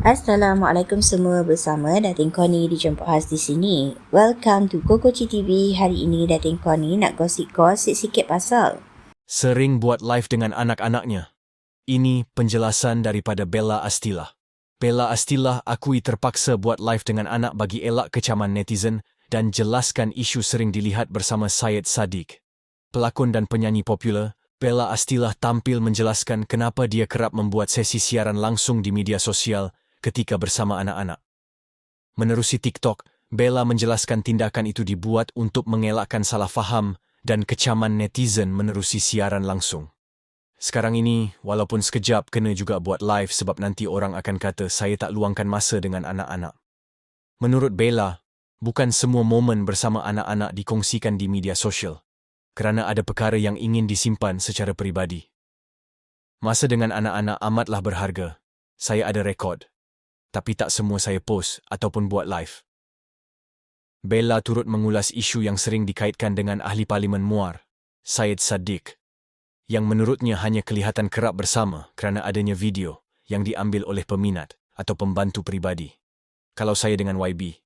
Assalamualaikum semua bersama Datin Koni di Jemput Khas di sini. Welcome to Kokoci TV. Hari ini Datin Koni nak gosip-gosip sikit pasal. Sering buat live dengan anak-anaknya. Ini penjelasan daripada Bella Astila. Bella Astila akui terpaksa buat live dengan anak bagi elak kecaman netizen dan jelaskan isu sering dilihat bersama Syed Saddiq. Pelakon dan penyanyi popular, Bella Astila tampil menjelaskan kenapa dia kerap membuat sesi siaran langsung di media sosial ketika bersama anak-anak. Menerusi TikTok, Bella menjelaskan tindakan itu dibuat untuk mengelakkan salah faham dan kecaman netizen menerusi siaran langsung. Sekarang ini, walaupun sekejap kena juga buat live sebab nanti orang akan kata saya tak luangkan masa dengan anak-anak. Menurut Bella, bukan semua momen bersama anak-anak dikongsikan di media sosial kerana ada perkara yang ingin disimpan secara peribadi. Masa dengan anak-anak amatlah berharga. Saya ada rekod. Tapi tak semua saya post ataupun buat live. Bella turut mengulas isu yang sering dikaitkan dengan ahli parlimen Muar, Syed Saddiq, yang menurutnya hanya kelihatan kerap bersama kerana adanya video yang diambil oleh peminat atau pembantu peribadi. Kalau saya dengan YB,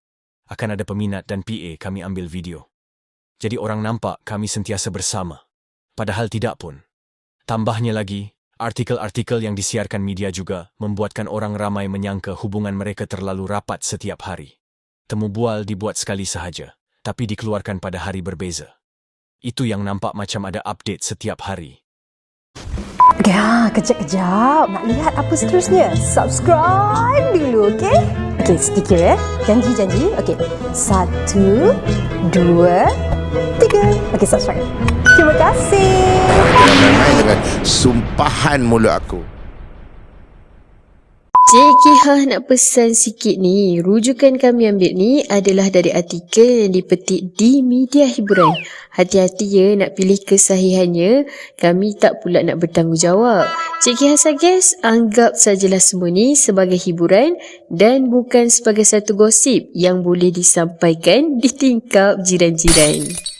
akan ada peminat dan PA kami ambil video. Jadi orang nampak kami sentiasa bersama. Padahal tidak pun. Tambahnya lagi, artikel-artikel yang disiarkan media juga membuatkan orang ramai menyangka hubungan mereka terlalu rapat setiap hari. Temu bual dibuat sekali sahaja, tapi dikeluarkan pada hari berbeza. Itu yang nampak macam ada update setiap hari. Ya, kejap-kejap. Nak lihat apa seterusnya? Subscribe dulu, okey? Okey, sedikit ya. Janji-janji. Okey. Satu, dua, tiga. Okey, subscribe. Terima kasih. Dengan sumpahan mulut aku. Cik Kihah nak pesan sikit ni. Rujukan kami ambil ni adalah dari artikel yang dipetik di media hiburan. Hati-hati ya nak pilih kesahihannya. Kami tak pula nak bertanggungjawab. Cik Kihah suggest anggap sajalah semua ni sebagai hiburan dan bukan sebagai satu gosip yang boleh disampaikan di tingkap jiran-jiran.